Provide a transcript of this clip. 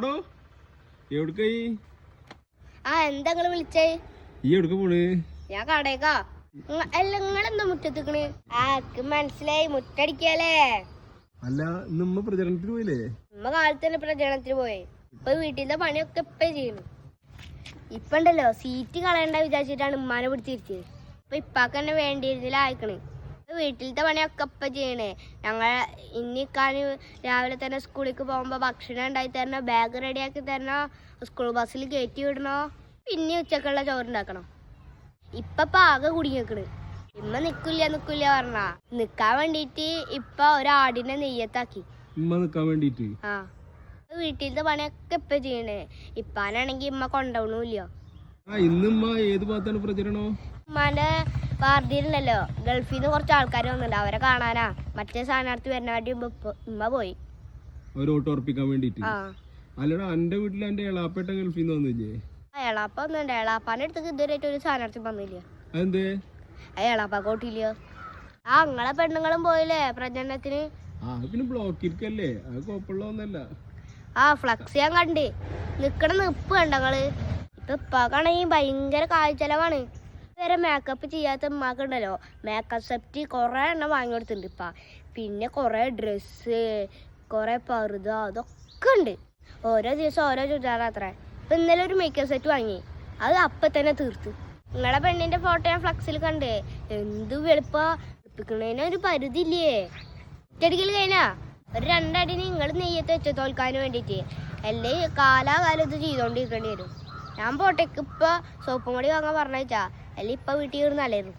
ആടോ എവിടക്കായി ആ എന്താ നിങ്ങൾ വിളിച്ചേ? ഈ എവിടക്ക പോണ്? ഞാൻ കടേക്കാ. അല്ല നിങ്ങളെന്താ മുറ്റത്തിക്കണ്? ആക്ക് മനസ്സിലായി മുറ്റടിക്കല്ലേ? അല്ല ഇന്ന് ഉമ്മ പ്രചരണത്തിന് പോയില്ലേ? നമ്മ കാലത്ത് തന്നെ പ്രചരണത്തിന് പോയി. ഇപ്പൊ വീട്ടിലെ പണിയൊക്കെ ഇപ്പൊ ചെയ്യുന്നു ഇപ്പൊ ഉണ്ടല്ലോ സീറ്റ് കളയണ്ട വിചാരിച്ചിട്ടാണ് ഉമ്മാനെ പിടിച്ചിരിച്ചത് ഇപ്പൊ ഇപ്പാക്ക് തന്നെ വേണ്ടിയിരുന്നില്ല അയക്കണ്. വീട്ടിലത്തെ പണിയൊക്കെ ഇപ്പൊ ചെയ്യണേ. ഞങ്ങൾ ഇന്നിക്കാന് രാവിലെ തന്നെ സ്കൂളിലേക്ക് പോകുമ്പോ ഭക്ഷണം ഉണ്ടാക്കി തരണോ? ബാഗ് റെഡിയാക്കി തരണോ? സ്കൂൾ ബസ്സിൽ കയറ്റി വിടണോ? പിന്നെ ഉച്ചക്കുള്ള ചോറുണ്ടാക്കണം ഇപ്പൊ ഇപ്പം ആകെ കുടുങ്ങിക്കണ് ഇമ്മ നിൽക്കില്ല നിൽക്കില്ല പറഞ്ഞ നിക്കാൻ വേണ്ടിട്ട് ഇപ്പൊ ഒരാടിനെ നെയ്യത്താക്കി. ഇമ്മ നിക്കാൻ വേണ്ടിട്ട്? ആ. വീട്ടിലത്തെ പണിയൊക്കെ ഇപ്പൊ ചെയ്യണേ. ഇപ്പാനാണെങ്കി ഇമ്മ കൊണ്ടുപോകണില്ല ഇന്ന് ഉമ്മ ഏത് ഭാഗത്താണ് പ്രചരണോ? ഉമ്മാന്റെ വാർഡിയിലുണ്ടല്ലോ ഗൾഫിൽ നിന്ന് കുറച്ച് ആൾക്കാർ വന്നിട്ടുണ്ട് അവരെ കാണാനാ. മറ്റേ സ്ഥാനാർത്ഥി വരുന്ന വേണ്ടി ഉമ്മ ഇപ്പൊ- പോയി. ഉറപ്പിക്കാൻ വേണ്ടിട്ട് അല്ലടാ എന്റെ വീട്ടിൽ എന്റെ എളാപ്പേട്ട ഗൾഫിൽ നിന്ന് വന്നില്ലേ? എളാപ്പ ഒന്നുണ്ട് എളാപ്പാന്റെ അടുത്തേക്ക് ഇതുവരെ ഒരു സ്ഥാനാർത്ഥി വന്നില്ല. എളാപ്പ കോട്ടില്ല ആ നിങ്ങളെ പെണ്ണുങ്ങളും പോയില്ലേ പ്രചരണത്തിന്? ആ അത് പിന്നെ ബ്ലോക്കിരിക്കല്ലേ. അത് കുഴപ്പമുള്ള ഒന്നല്ല. ആ ഫ്ലക്സ് ഞാൻ കണ്ട്. നിക്കണ നിപ്പ് കണ്ടങ്ങൾ ഇപ്പൊ ഇപ്പാക്കാണെങ്കിൽ ഭയങ്കര കാഴ്ചലവാണ് വരെ മേക്കപ്പ് ചെയ്യാത്ത ഉമ്മാക്കുണ്ടല്ലോ മേക്കപ്പ് സെറ്റ് കുറെ എണ്ണം വാങ്ങി കൊടുത്തിട്ടുണ്ട് ഇപ്പ. പിന്നെ കുറേ ഡ്രസ്സ് കുറേ പറുത അതൊക്കെ ഉണ്ട്. ഓരോ ദിവസം ഓരോ ചുരിദാർ അത്ര. ഇപ്പൊ ഇന്നലെ ഒരു മേക്കപ്പ് സെറ്റ് വാങ്ങി. അത് അപ്പൊ തന്നെ തീർത്ത്. നിങ്ങളെ പെണ്ണിന്റെ ഫോട്ടോ ഞാൻ ഫ്ലക്സിൽ കണ്ടേ. എന്ത് വെളുപ്പ. വെളുപ്പിക്കണേനെ ഒരു പരിധി ഇല്ലേ ഒറ്റയടിക്കൽ കഴിഞ്ഞാ? ഒരു രണ്ടടി നിങ്ങൾ നെയ്യത്ത് വെച്ച് തോൽക്കാൻ വേണ്ടിയിട്ട് അല്ലേ? കാലാകാലം ഇത് ചെയ്തോണ്ടിരിക്കേണ്ടി വരും. ഞാൻ പോട്ടേക്ക് ഇപ്പൊ സോപ്പും കൂടി വാങ്ങാൻ പറഞ്ഞാ അല്ലെ ഇപ്പൊ വീട്ടിൽ ഇരുന്നല്ലായിരുന്നു